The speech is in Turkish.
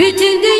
Bütün dünya